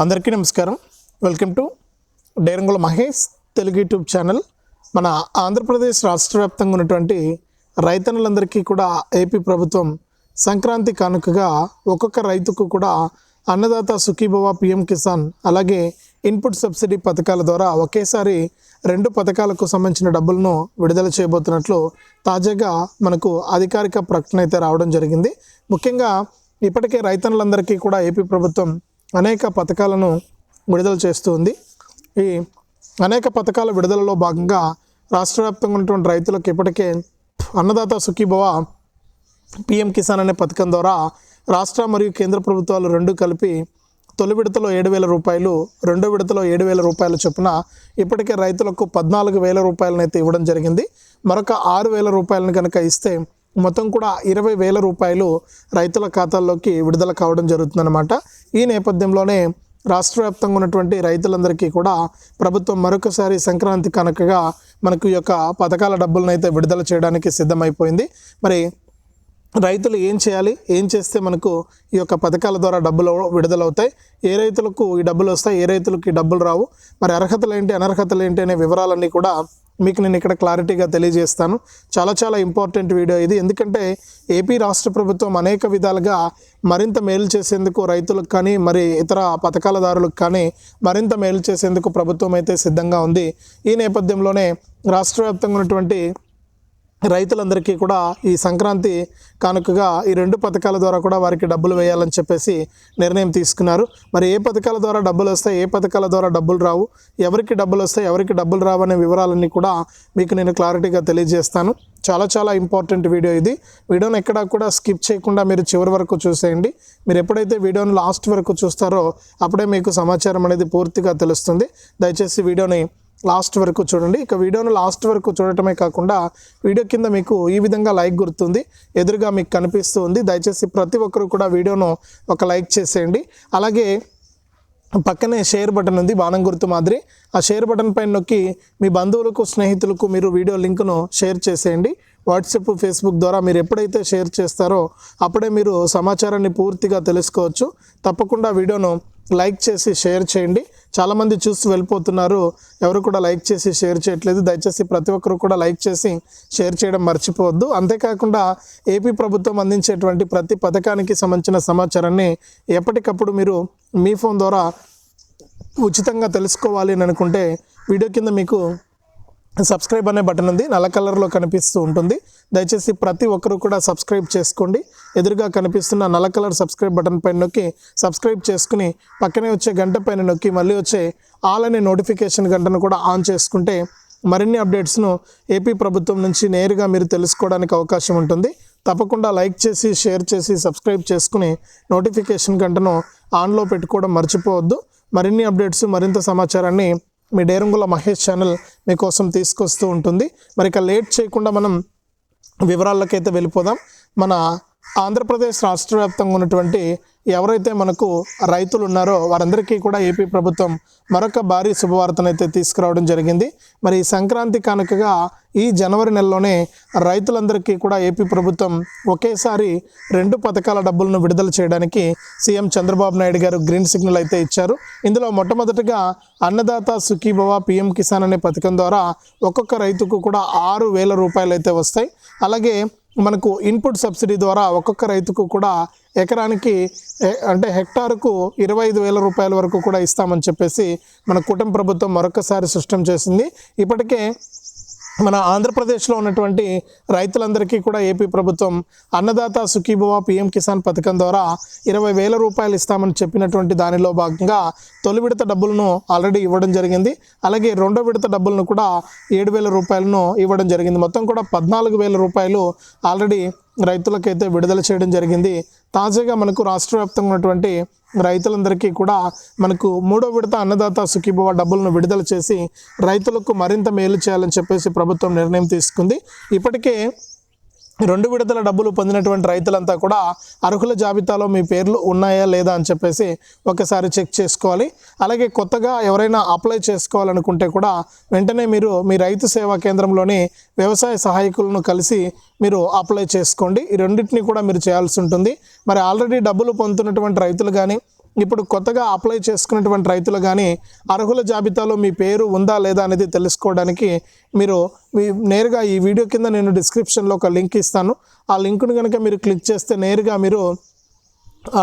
అందరికీ నమస్కారం. Welcome to Derangula Mahesh Telugu YouTube channel. మన ఆంధ్రప్రదేశ్ రాష్ట్ర వ్యాప్తంగా ఉన్నటువంటి రైతన్నులందరికీ కూడా ఏపీ ప్రభుత్వం సంక్రాంతి కానుకగా ఒక్కొక్క రైతుకు కూడా అన్నదాత సుఖీభవ పిఎం కిసాన్ అలాగే ఇన్పుట్ సబ్సిడీ పథకాల ద్వారా ఒకేసారి రెండు పథకాలకు సంబంధించిన డబ్బులను విడుదల చేయబోతున్నట్లు తాజాగా మనకు అధికారిక ప్రకటన అయితే రావడం జరిగింది. ముఖ్యంగా ఇప్పటికే రైతన్నులందరికీ కూడా ఏపీ ప్రభుత్వం అనేక పథకాలను విడుదల చేస్తూ ఉంది. ఈ అనేక పథకాల విడుదలలో భాగంగా రాష్ట్ర వ్యాప్తంగా ఉన్నటువంటి రైతులకు ఇప్పటికే అన్నదాత సుఖీభవ పిఎం కిసాన్ అనే పథకం ద్వారా రాష్ట్ర మరియు కేంద్ర ప్రభుత్వాలు రెండు కలిపి తొలి విడతలో ఏడు వేల రూపాయలు రెండో విడతలో ఏడు వేల రూపాయల చొప్పున ఇప్పటికే రైతులకు పద్నాలుగు వేల రూపాయలను అయితే ఇవ్వడం జరిగింది. మరొక ఆరు వేల రూపాయలను కనుక ఇస్తే మొత్తం కూడా ఇరవై వేల రూపాయలు రైతుల ఖాతాల్లోకి విడుదల కావడం జరుగుతుందన్నమాట. ఈ నేపథ్యంలోనే రాష్ట్ర వ్యాప్తంగా ఉన్నటువంటి రైతులందరికీ కూడా ప్రభుత్వం మరొకసారి సంక్రాంతి కనుకగా మనకు ఈ యొక్క పథకాల డబ్బులను అయితే విడుదల చేయడానికి సిద్ధమైపోయింది. మరి రైతులు ఏం చేయాలి? ఏం చేస్తే మనకు ఈ యొక్క పథకాల ద్వారా డబ్బులు విడుదలవుతాయి? ఏ రైతులకు ఈ డబ్బులు వస్తాయి? ఏ రైతులకు ఈ డబ్బులు రావు? మరి అర్హతలు ఏంటి? అనర్హతలు ఏంటి? అనే వివరాలన్నీ కూడా మీకు నేను ఇక్కడ క్లారిటీగా తెలియజేస్తాను. చాలా చాలా ఇంపార్టెంట్ వీడియో ఇది. ఎందుకంటే ఏపీ రాష్ట్ర ప్రభుత్వం అనేక విధాలుగా మరింత మేలు చేసేందుకు రైతులకు కానీ మరి ఇతర పథకాలదారులకు కానీ మరింత మేలు చేసేందుకు ప్రభుత్వం అయితే సిద్ధంగా ఉంది. ఈ నేపథ్యంలోనే రాష్ట్ర వ్యాప్తంగా ఉన్నటువంటి రైతులందరికీ కూడా ఈ సంక్రాంతి కానుకగా ఈ రెండు పథకాల ద్వారా కూడా వారికి డబ్బులు వేయాలని చెప్పేసి నిర్ణయం తీసుకున్నారు. మరి ఏ పథకాల ద్వారా డబ్బులు వస్తాయి ఏ పథకాల ద్వారా డబ్బులు రావు ఎవరికి డబ్బులు వస్తాయి ఎవరికి డబ్బులు రావు అనే వివరాలన్నీ కూడా మీకు నేను క్లారిటీగా తెలియజేస్తాను. చాలా చాలా ఇంపార్టెంట్ వీడియో ఇది. వీడియోని ఎక్కడా కూడా స్కిప్ చేయకుండా మీరు చివరి వరకు చూసేయండి. మీరు ఎప్పుడైతే వీడియోని లాస్ట్ వరకు చూస్తారో అప్పుడే మీకు సమాచారం అనేది పూర్తిగా తెలుస్తుంది. దయచేసి వీడియోని లాస్ట్ వరకు చూడండి. ఇక వీడియోను లాస్ట్ వరకు చూడటమే కాకుండా వీడియో కింద మీకు ఈ విధంగా లైక్ గుర్తుంది ఎదురుగా మీకు కనిపిస్తూ ఉంది దయచేసి ప్రతి ఒక్కరు కూడా వీడియోను ఒక లైక్ చేసేయండి. అలాగే పక్కనే షేర్ బటన్ ఉంది బాణం గుర్తు మాదిరి. ఆ షేర్ బటన్ పైన నొక్కి మీ బంధువులకు స్నేహితులకు మీరు వీడియో లింక్ను షేర్ చేసేయండి. వాట్సాప్ ఫేస్బుక్ ద్వారా మీరు ఎప్పుడైతే షేర్ చేస్తారో అప్పుడే మీరు సమాచారాన్ని పూర్తిగా తెలుసుకోవచ్చు. తప్పకుండా వీడియోను లైక్ చేసి షేర్ చేయండి. చాలామంది చూసి వెళ్ళిపోతున్నారు. ఎవరు కూడా లైక్ చేసి షేర్ చేయట్లేదు. దయచేసి ప్రతి ఒక్కరు కూడా లైక్ చేసి షేర్ చేయడం మర్చిపోవద్దు. అంతేకాకుండా ఏపీ ప్రభుత్వం అందించేటువంటి ప్రతి పథకానికి సంబంధించిన సమాచారాన్ని ఎప్పటికప్పుడు మీరు మీ ఫోన్ ద్వారా ఉచితంగా తెలుసుకోవాలి అని అనుకుంటే వీడియో కింద మీకు సబ్స్క్రైబ్ అనే బటన్ ఉంది. నల్ల కలర్లో కనిపిస్తూ ఉంటుంది. దయచేసి ప్రతి ఒక్కరు కూడా సబ్స్క్రైబ్ చేసుకోండి. ఎదురుగా కనిపిస్తున్న నల్ల కలర్ సబ్స్క్రైబ్ బటన్ పైన నొక్కి సబ్స్క్రైబ్ చేసుకుని పక్కనే వచ్చే గంట పైన నొక్కి మళ్ళీ వచ్చే ఆల్ అనే నోటిఫికేషన్ గంటను కూడా ఆన్ చేసుకుంటే మరిన్ని అప్డేట్స్ను ఏపీ ప్రభుత్వం నుంచి నేరుగా మీరు తెలుసుకోవడానికి అవకాశం ఉంటుంది. తప్పకుండా లైక్ చేసి షేర్ చేసి సబ్స్క్రైబ్ చేసుకుని నోటిఫికేషన్ గంటను ఆన్లో పెట్టుకోవడం మర్చిపోవద్దు. మరిన్ని అప్డేట్స్ మరింత సమాచారాన్ని మీ డేరంగుల మహేష్ ఛానల్ మీకోసం తీసుకొస్తూ ఉంటుంది. మరి ఇక లేట్ చేయకుండా మనం వివరాలకైతే వెళ్ళిపోదాం. మన ఆంధ్రప్రదేశ్ రాష్ట్ర వ్యాప్తంగా ఉన్నటువంటి ఎవరైతే మనకు రైతులు ఉన్నారో వారందరికీ కూడా ఏపీ ప్రభుత్వం మరొక భారీ శుభవార్తనైతే తీసుకురావడం జరిగింది. మరి ఈ సంక్రాంతి కానుకగా ఈ జనవరి నెలలోనే రైతులందరికీ కూడా ఏపీ ప్రభుత్వం ఒకేసారి రెండు పథకాల డబ్బులను విడుదల చేయడానికి సీఎం చంద్రబాబు నాయుడు గారు గ్రీన్ సిగ్నల్ అయితే ఇచ్చారు. ఇందులో మొట్టమొదటిగా అన్నదాత సుఖీభవ పిఎం కిసాన్ అనే పథకం ద్వారా ఒక్కొక్క రైతుకు కూడా ఆరు వేల రూపాయలు అయితే వస్తాయి. అలాగే మనకు ఇన్పుట్ సబ్సిడీ ద్వారా ఒక్కొక్క రైతుకు కూడా ఎకరానికి అంటే హెక్టారుకు ఇరవై ఐదు వేల రూపాయల వరకు కూడా ఇస్తామని చెప్పేసి మన కుటుంబ ప్రభుత్వం మరొకసారి స్పష్టం చేసింది. ఇప్పటికే మన ఆంధ్రప్రదేశ్లో ఉన్నటువంటి రైతులందరికీ కూడా ఏపీ ప్రభుత్వం అన్నదాత సుఖీభవ పిఎం కిసాన్ పథకం ద్వారా ఇరవై వేల రూపాయలు ఇస్తామని చెప్పినటువంటి దానిలో భాగంగా తొలి విడత డబ్బులను ఆల్రెడీ ఇవ్వడం జరిగింది. అలాగే రెండో విడత డబ్బులను కూడా ఏడు వేల రూపాయలను ఇవ్వడం జరిగింది. మొత్తం కూడా పద్నాలుగు వేల రూపాయలు ఆల్రెడీ రైతులకైతే విడుదల చేయడం జరిగింది. తాజాగా మనకు రాష్ట్ర వ్యాప్తంగా ఉన్నటువంటి రైతులందరికీ కూడా మనకు మూడో విడత అన్నదాత సుఖీభవ డబ్బులను విడుదల చేసి రైతులకు మరింత మేలు చేయాలని చెప్పేసి ప్రభుత్వం నిర్ణయం తీసుకుంది. ఇప్పటికే రెండు విడతల డబ్బులు పొందినటువంటి రైతులంతా కూడా అర్హుల జాబితాలో మీ పేర్లు ఉన్నాయా లేదా అని చెప్పేసి ఒకసారి చెక్ చేసుకోవాలి. అలాగే కొత్తగా ఎవరైనా అప్లై చేసుకోవాలనుకుంటే కూడా వెంటనే మీరు మీ రైతు సేవా కేంద్రంలోని వ్యవసాయ సహాయకులను కలిసి మీరు అప్లై చేసుకోండి. ఈ రెండింటిని కూడా మీరు చేయాల్సి ఉంటుంది. మరి ఆల్రెడీ డబ్బులు పొందుతున్నటువంటి రైతులు కానీ ఇప్పుడు కొత్తగా అప్లై చేసుకున్నటువంటి రైతులు కానీ అర్హుల జాబితాలో మీ పేరు ఉందా లేదా అనేది తెలుసుకోవడానికి మీరు మీ నేరుగా ఈ వీడియో కింద నేను డిస్క్రిప్షన్లో ఒక లింక్ ఇస్తాను. ఆ లింక్ను కనుక మీరు క్లిక్ చేస్తే నేరుగా మీరు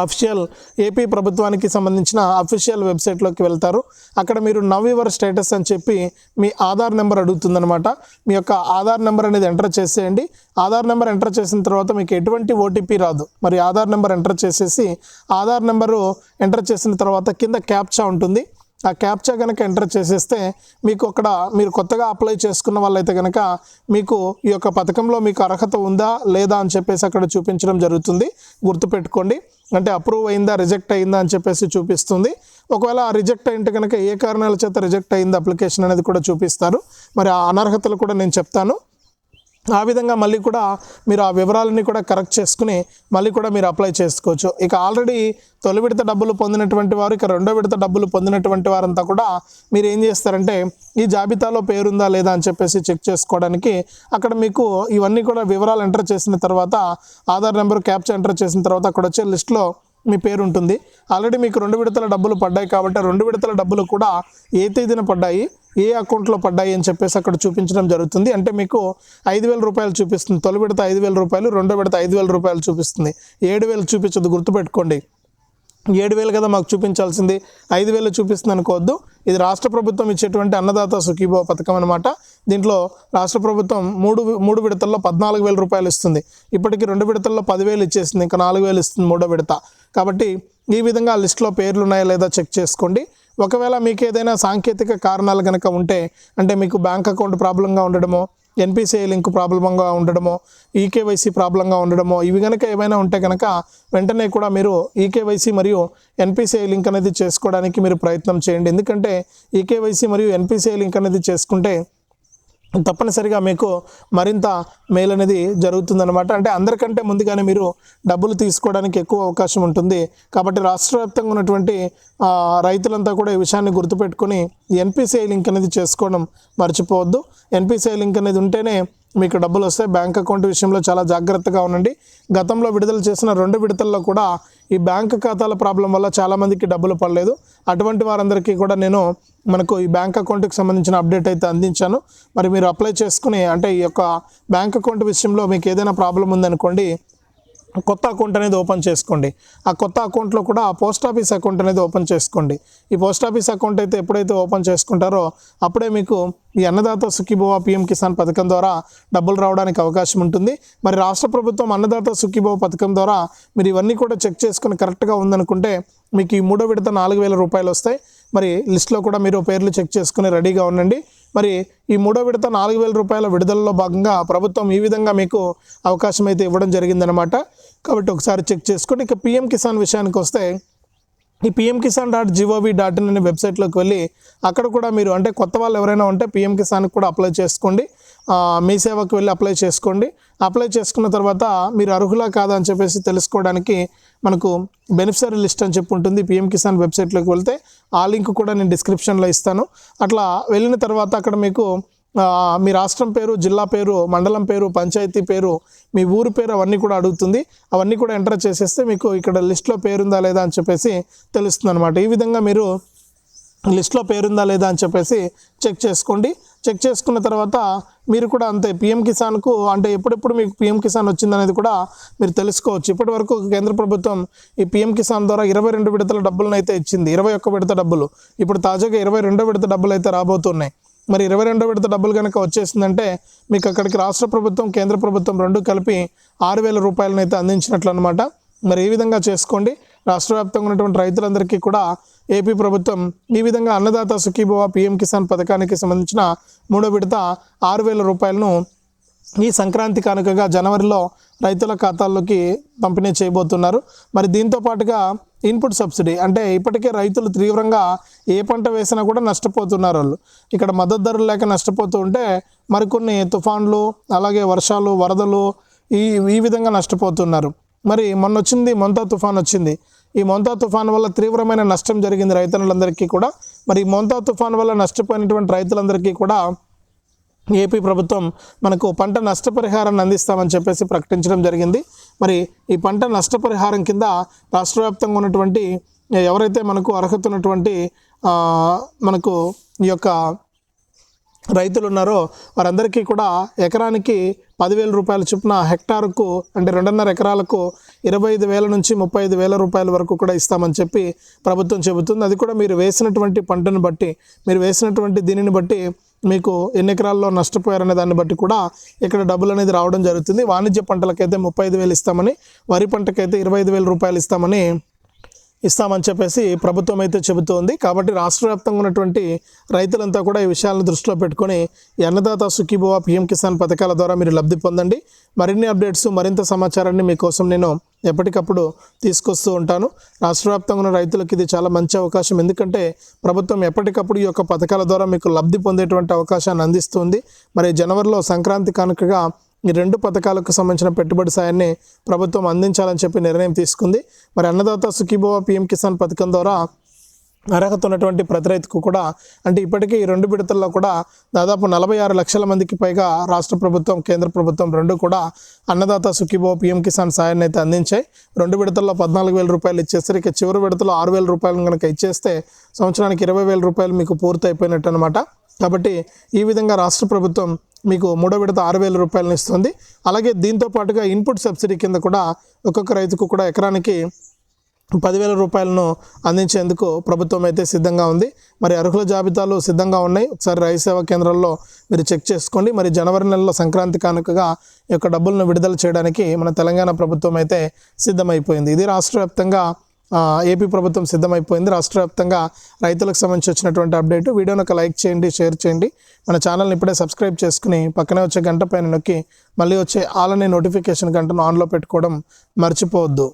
అఫిషియల్ ఏపీ ప్రభుత్వానికి సంబంధించిన అఫీషియల్ వెబ్సైట్లోకి వెళ్తారు. అక్కడ మీరు నవ్ యువర్ స్టేటస్ అని చెప్పి మీ ఆధార్ నెంబర్ అడుగుతుందనమాట మీ యొక్క ఆధార్ నెంబర్ అనేది ఎంటర్ చేసేయండి. ఆధార్ నెంబర్ ఎంటర్ చేసిన తర్వాత మీకు ఎటువంటి ఓటీపీ రాదు. మరి ఆధార్ నెంబర్ ఎంటర్ చేసేసి ఆధార్ నెంబరు ఎంటర్ చేసిన తర్వాత కింద క్యాప్చా ఉంటుంది. ఆ క్యాప్చా కనుక ఎంటర్ చేసేస్తే మీకు అక్కడ మీరు కొత్తగా అప్లై చేసుకున్న వాళ్ళైతే కనుక మీకు ఈ యొక్క పథకంలో మీకు అర్హత ఉందా లేదా అని చెప్పేసి అక్కడ చూపించడం జరుగుతుంది. గుర్తుపెట్టుకోండి. అంటే అప్రూవ్ అయిందా రిజెక్ట్ అయిందా అని చెప్పేసి చూపిస్తుంది. ఒకవేళ ఆ రిజెక్ట్ అయింటే కనుక ఏ కారణాల చేత రిజెక్ట్ అయింది అప్లికేషన్ అనేది కూడా చూపిస్తారు. మరి ఆ అనర్హతలు కూడా నేను చెప్తాను. ఆ విధంగా మళ్ళీ కూడా మీరు ఆ వివరాలన్నీ కూడా కరెక్ట్ చేసుకుని మళ్ళీ కూడా మీరు అప్లై చేసుకోవచ్చు. ఇక ఆల్రెడీ తొలి విడత డబ్బులు పొందినటువంటి వారు ఇక రెండో విడత డబ్బులు పొందినటువంటి వారంతా కూడా మీరు ఏం చేస్తారంటే ఈ జాబితాలో పేరుందా లేదా అని చెప్పేసి చెక్ చేసుకోవడానికి అక్కడ మీకు ఇవన్నీ కూడా వివరాలు ఎంటర్ చేసిన తర్వాత ఆధార్ నెంబర్ క్యాప్చర్ ఎంటర్ చేసిన తర్వాత అక్కడ వచ్చే లిస్ట్లో మీ పేరు ఉంటుంది ఆల్రెడీ మీకు రెండు విడతల డబ్బులు పడ్డాయి కాబట్టి రెండు విడతల డబ్బులు కూడా ఏ తేదీన పడ్డాయి ఏ అకౌంట్లో పడ్డాయి అని చెప్పేసి అక్కడ చూపించడం జరుగుతుంది. అంటే మీకు ఐదు వేల రూపాయలు చూపిస్తుంది. తొలి విడత ఐదు వేల రూపాయలు రెండో విడత ఐదు వేల రూపాయలు చూపిస్తుంది. ఏడు వేలు చూపించదు గుర్తుపెట్టుకోండి. ఏడు వేలు కదా మాకు చూపించాల్సింది. ఐదు వేలు చూపిస్తుంది అనుకోవద్దు. ఇది రాష్ట్ర ప్రభుత్వం ఇచ్చేటువంటి అన్నదాత సుఖీభవ పథకం అనమాట దీంట్లో రాష్ట్ర ప్రభుత్వం మూడు మూడు విడతల్లో పద్నాలుగు వేల రూపాయలు ఇస్తుంది. ఇప్పటికి రెండు విడతల్లో పదివేలు ఇచ్చేసింది. ఇంకా నాలుగు వేలు ఇస్తుంది మూడో విడత. కాబట్టి ఈ విధంగా లిస్ట్లో పేర్లు ఉన్నాయా లేదా చెక్ చేసుకోండి. ఒకవేళ మీకు ఏదైనా సాంకేతిక కారణాలు కనుక ఉంటే అంటే మీకు బ్యాంక్ అకౌంట్ ప్రాబ్లంగా ఉండడమో ఎన్పిసిఐ లింక్ ప్రాబ్లంగా ఉండడమో ఈకేవైసీ ప్రాబ్లంగా ఉండడమో ఇవి కనుక ఏమైనా ఉంటే కనుక వెంటనే కూడా మీరు ఈకేవైసీ మరియు ఎన్పిసిఐ లింక్ అనేది చేసుకోవడానికి మీరు ప్రయత్నం చేయండి. ఎందుకంటే ఈకేవైసీ మరియు ఎన్పిసిఐ లింక్ అనేది చేసుకుంటే తప్పనిసరిగా మీకు మరింత మేలు అనేది జరుగుతుందన్నమాట. అంటే అందరికంటే ముందుగానే మీరు డబ్బులు తీసుకోవడానికి ఎక్కువ అవకాశం ఉంటుంది. కాబట్టి రాష్ట్ర వ్యాప్తంగా ఉన్నటువంటి రైతులంతా కూడా ఈ విషయాన్ని గుర్తుపెట్టుకొని ఎన్పిసిఐ లింక్ అనేది చేసుకోవడం మర్చిపోవద్దు. ఎన్పిసిఐ లింక్ అనేది ఉంటేనే మీకు డబ్బులు వస్తాయి బ్యాంక్ అకౌంట్ విషయంలో చాలా జాగ్రత్తగా ఉండండి. గతంలో విడుదల చేసిన రెండు విడతల్లో కూడా ఈ బ్యాంక్ ఖాతాల ప్రాబ్లం వల్ల చాలామందికి డబ్బులు పడలేదు. అటువంటి వారందరికీ కూడా నేను మనకు ఈ బ్యాంక్ అకౌంట్కి సంబంధించిన అప్డేట్ అయితే అందించాను. మరి మీరు అప్లై చేసుకుని అంటే ఈ యొక్క బ్యాంక్ అకౌంట్ విషయంలో మీకు ఏదైనా ప్రాబ్లం ఉందనుకోండి కొత్త అకౌంట్ అనేది ఓపెన్ చేసుకోండి. ఆ కొత్త అకౌంట్లో కూడా ఆ పోస్ట్ ఆఫీస్ అకౌంట్ అనేది ఓపెన్ చేసుకోండి. ఈ పోస్ట్ ఆఫీస్ అకౌంట్ అయితే ఎప్పుడైతే ఓపెన్ చేసుకుంటారో అప్పుడే మీకు ఈ అన్నదాత సుఖీభవ పిఎం కిసాన్ పథకం ద్వారా డబ్బులు రావడానికి అవకాశం ఉంటుంది. మరి రాష్ట్ర ప్రభుత్వం అన్నదాత సుఖీభవ పథకం ద్వారా మీరు ఇవన్నీ కూడా చెక్ చేసుకుని కరెక్ట్గా ఉందనుకుంటే మీకు ఈ మూడో విడత నాలుగు వేల రూపాయలు వస్తాయి. మరి లిస్ట్లో కూడా మీరు పేర్లు చెక్ చేసుకుని రెడీగా ఉండండి. మరి ఈ మూడో విడత నాలుగు వేల రూపాయల విడుదలలో భాగంగా ప్రభుత్వం ఈ విధంగా మీకు అవకాశం అయితే ఇవ్వడం జరిగిందనమాట కాబట్టి ఒకసారి చెక్ చేసుకోండి. ఇక పిఎం కిసాన్ విషయానికి వస్తే ఈ PM Kisan dot G O V dot in అనే వెబ్సైట్లోకి వెళ్ళి అక్కడ కూడా మీరు అంటే కొత్త వాళ్ళు ఎవరైనా ఉంటే పిఎం కిసాన్కి కూడా అప్లై చేసుకోండి. మీ సేవకు వెళ్ళి అప్లై చేసుకోండి. అప్లై చేసుకున్న తర్వాత మీరు అర్హులా కాదా అని చెప్పేసి తెలుసుకోవడానికి మనకు బెనిఫిషరీ లిస్ట్ అని చెప్పి ఉంటుంది. పిఎం కిసాన్ వెబ్సైట్లోకి వెళ్తే ఆ లింక్ కూడా నేను డిస్క్రిప్షన్లో ఇస్తాను. అట్లా వెళ్ళిన తర్వాత అక్కడ మీకు మీ రాష్ట్రం పేరు జిల్లా పేరు మండలం పేరు పంచాయతీ పేరు మీ ఊరు పేరు అవన్నీ కూడా అడుగుతుంది. అవన్నీ కూడా ఎంటర్ చేసేస్తే మీకు ఇక్కడ లిస్ట్లో పేరుందా లేదా అని చెప్పేసి తెలుస్తుంది అనమాట ఈ విధంగా మీరు లిస్ట్లో పేరుందా లేదా అని చెప్పేసి చెక్ చేసుకోండి. చెక్ చేసుకున్న తర్వాత మీరు కూడా అంతే పిఎం కిసాన్కు అంటే ఎప్పుడెప్పుడు మీకు పిఎం కిసాన్ వచ్చిందనేది కూడా మీరు తెలుసుకోవచ్చు. ఇప్పటి వరకు కేంద్ర ప్రభుత్వం ఈ పిఎం కిసాన్ ద్వారా ఇరవై రెండు విడతల డబ్బులను అయితే ఇచ్చింది ఇరవై ఒక్క విడత డబ్బులు. ఇప్పుడు తాజాగా ఇరవై రెండో విడత డబ్బులు అయితే రాబోతున్నాయి. మరి ఇరవై రెండో విడత డబ్బులు కనుక వచ్చేసిందంటే మీకు అక్కడికి రాష్ట్ర ప్రభుత్వం కేంద్ర ప్రభుత్వం రెండు కలిపి ఆరు వేల రూపాయలను అయితే అందించినట్లు అనమాట మరి ఈ విధంగా చేసుకోండి. రాష్ట్ర వ్యాప్తంగా ఉన్నటువంటి రైతులందరికీ కూడా ఏపీ ప్రభుత్వం ఈ విధంగా అన్నదాత సుఖీభవ పిఎం కిసాన్ పథకానికి సంబంధించిన మూడో విడత ఆరు వేల రూపాయలను ఈ సంక్రాంతి కానుకగా జనవరిలో రైతుల ఖాతాల్లోకి పంపిణీ చేయబోతున్నారు. మరి దీంతో పాటుగా ఇన్పుట్ సబ్సిడీ అంటే ఇప్పటికే రైతులు తీవ్రంగా ఏ పంట వేసినా కూడా నష్టపోతున్నారు వాళ్ళు. ఇక్కడ మద్దతు ధరలు లేక నష్టపోతూ ఉంటే మరికొన్ని తుఫాన్లు అలాగే వర్షాలు వరదలు ఈ ఈ విధంగా నష్టపోతున్నారు. మరి మొన్న వచ్చింది మొంతా తుఫాన్ వచ్చింది. ఈ మొంతా తుఫాన్ వల్ల తీవ్రమైన నష్టం జరిగింది రైతులందరికీ కూడా. మరి ఈ మొంతా తుఫాన్ వల్ల నష్టపోయినటువంటి రైతులందరికీ కూడా ఏపీ ప్రభుత్వం మనకు పంట నష్టపరిహారాన్ని అందిస్తామని చెప్పేసి ప్రకటించడం జరిగింది. మరి ఈ పంట నష్టపరిహారం కింద రాష్ట్ర వ్యాప్తంగా ఉన్నటువంటి ఎవరైతే మనకు అర్హత ఉన్నటువంటి మనకు ఈ యొక్క రైతులు ఉన్నారో వారందరికీ కూడా ఎకరానికి పదివేల రూపాయల చొప్పున హెక్టార్కు అంటే రెండున్నర ఎకరాలకు ఇరవై ఐదు వేల నుంచి ముప్పై ఐదు వేల రూపాయల వరకు కూడా ఇస్తామని చెప్పి ప్రభుత్వం చెబుతుంది. అది కూడా మీరు వేసినటువంటి పంటను బట్టి మీరు వేసినటువంటి దీనిని బట్టి మీకు ఎన్ని ఎకరాల్లో నష్టపోయారనే దాన్ని బట్టి కూడా ఇక్కడ డబ్బులు అనేది రావడం జరుగుతుంది. వాణిజ్య పంటలకైతే ముప్పై ఐదు వేలు ఇస్తామని వరి పంటకైతే ఇరవై ఐదు వేల రూపాయలు ఇస్తామని ఇస్తామని చెప్పేసి ప్రభుత్వం అయితే చెబుతోంది. కాబట్టి రాష్ట్ర వ్యాప్తంగా ఉన్నటువంటి రైతులంతా కూడా ఈ విషయాలను దృష్టిలో పెట్టుకొని అన్నదాత సుఖీభవ పిఎం కిసాన్ పథకాల ద్వారా మీరు లబ్ధి పొందండి. మరిన్ని అప్డేట్స్ మరింత సమాచారాన్ని మీకోసం నేను ఎప్పటికప్పుడు తీసుకొస్తూ ఉంటాను. రాష్ట్ర వ్యాప్తంగా ఉన్న రైతులకు ఇది చాలా మంచి అవకాశం. ఎందుకంటే ప్రభుత్వం ఎప్పటికప్పుడు ఈ యొక్క పథకాల ద్వారా మీకు లబ్ధి పొందేటువంటి అవకాశాన్ని అందిస్తుంది. మరి జనవరిలో సంక్రాంతి కానుకగా ఈ రెండు పథకాలకు సంబంధించిన పెట్టుబడి సాయాన్ని ప్రభుత్వం అందించాలని చెప్పి నిర్ణయం తీసుకుంది. మరి అన్నదాత సుఖీభవ పిఎం కిసాన్ పథకం ద్వారా అర్హత ఉన్నటువంటి ప్రతి రైతుకు కూడా అంటే ఇప్పటికీ ఈ రెండు విడతల్లో కూడా దాదాపు నలభై ఆరు లక్షల మందికి పైగా రాష్ట్ర ప్రభుత్వం కేంద్ర ప్రభుత్వం రెండు కూడా అన్నదాత సుఖీభవ పిఎం కిసాన్ సాయాన్ని అయితే అందించాయి. రెండు విడతల్లో పద్నాలుగు వేల రూపాయలు ఇచ్చేసరికి ఇక చివరి విడతలో ఆరు వేల రూపాయలు కనుక ఇచ్చేస్తే సంవత్సరానికి ఇరవై వేల రూపాయలు మీకు పూర్తి అయిపోయినట్టు అనమాట కాబట్టి ఈ విధంగా రాష్ట్ర ప్రభుత్వం మీకు మూడో విడత ఆరు వేల రూపాయలను ఇస్తుంది. అలాగే దీంతో పాటుగా ఇన్పుట్ సబ్సిడీ కింద కూడా ఒక్కొక్క రైతుకు కూడా ఎకరానికి పదివేల రూపాయలను అందించేందుకు ప్రభుత్వం అయితే సిద్ధంగా ఉంది. మరి అర్హుల జాబితాలు సిద్ధంగా ఉన్నాయి. ఒకసారి రైతు సేవా కేంద్రాల్లో మీరు చెక్ చేసుకోండి. మరి జనవరి నెలలో సంక్రాంతి కానుకగా ఈ యొక్క డబ్బులను విడుదల చేయడానికి మన తెలంగాణ ప్రభుత్వం అయితే సిద్ధమైపోయింది. ఇది రాష్ట్ర వ్యాప్తంగా ఏపీ ప్రభుత్వం సిద్ధమైపోయింది. రాష్ట్ర వ్యాప్తంగా రైతులకు సంబంధించి వచ్చినటువంటి అప్డేట్. వీడియోని ఒక లైక్ చేయండి షేర్ చేయండి. మన ఛానల్ని ఇప్పుడే సబ్స్క్రైబ్ చేసుకుని పక్కనే వచ్చే గంట పైన నొక్కి మళ్ళీ వచ్చే ఆల్ అనే నోటిఫికేషన్ గంటను ఆన్లో పెట్టుకోవడం మర్చిపోవద్దు.